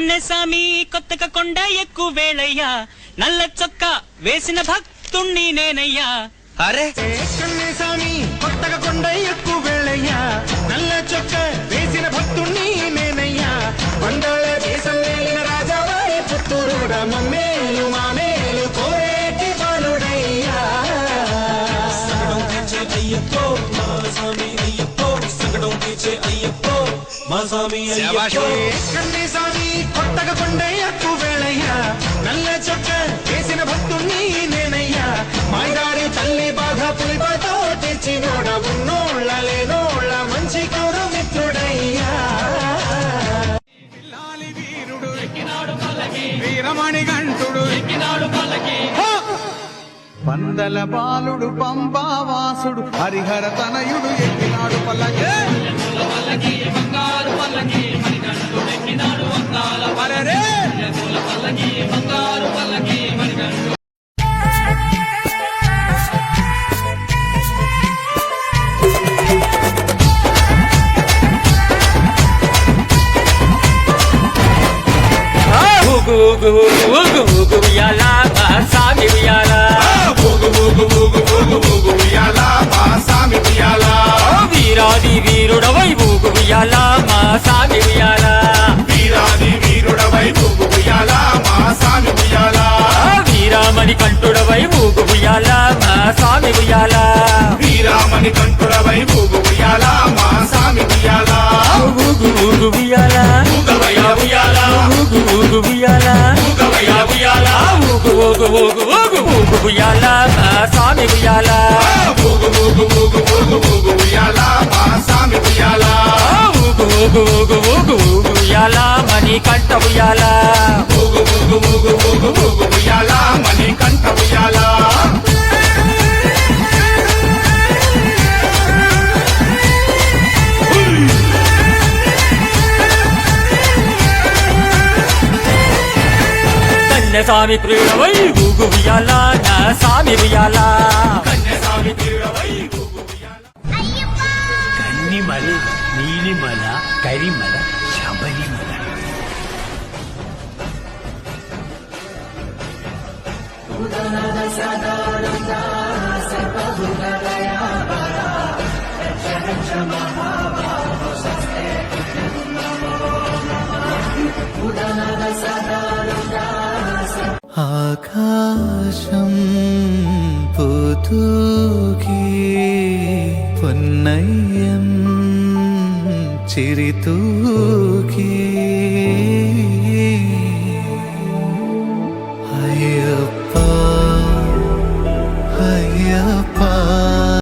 కన్నెస్వామి కొత్తగా కొండ ఎక్కువ వేళయ్యా నల్ల చొక్క వేసిన భక్తుణ్ణి నేనయ్యా. అరే! కన్నేసామి కొత్తగా కొండ ఎక్కువ వెళ్ళయ్యా నల్ల చొక్క వేసిన భక్తుణ్ణి నేనయ్యా. వందల దేశం నేలిన రాజావారి పుత్తూరుడ మమ్మేలు మామేలు కోరేటి బాలుడయ్యా. అయ్యప్పో మా స్వామి అయ్యప్పో. కన్నేసామి కొత్తగా కొండ ఎక్కువ వెళ్ళయ్యా నల్ల చొక్క వేసిన భక్తుణ్ణి నేనయ్యా. మాయదారి తల్లి బాధ పులిపతో తెచ్చినోడ ఉన్నోళ్ళ లేనోళ్ళ మంచి కౌరు మిత్రుడయ్యా వీరమణి గంటుడు. పందల బాలుడు పంబావాసుడు హరిహర తనయుడు ఎక్కినాడు పల్లకే అరెరే! ఊగు ఊగు ఊగు ఊగు ఊగు ఉయ్యాల మా సామి ఉయ్యాల ఓ వీరాది వీరుడవై ఊగు ఉయ్యాల మా సామి ఉయ్యాల ఆ వీరామణి కంఠుడవై ఊగు ఉయ్యాల మా సామి ఉయ్యాల వీరామణి కంఠుడవై ఊగు ఉయ్యాల మా సామి ఉయ్యాల ఊగు ఊగు ఉయ్యాల ఊగవయ్య ఉయ్యాల ఊగు ఊగు ఉయ్యాల ఉయ్యాల ఊగు ఊగు ఊగు ఊగు ఊగు ఉయ్యాల మా స్వామి ఉయ్యాల ఊగు ఊగు ఊగు ఊగు ఊగు ఉయ్యాల మా సామి ఉయ్యాల ఆ ఊగు ఊగు ఊగు ఊగు ఊగు ఉయ్యాల మణి కంఠ ఉయ్యాల ఊగు ఊగు ఊగు ఊగు ఊగు ఉయ్యాల కన్యస్వామి ప్రియుడవై ఊగు ఉయ్యాల నా స్వామి ఉయ్యాల? కన్యస్వామి ఉయ్యాల? కన్నిమల నీలిమల కరిమల శబరిమల. ആകാശം പുതുകി പൊന്നയ്യം ചിരിതൂകി അയ്യപ്പ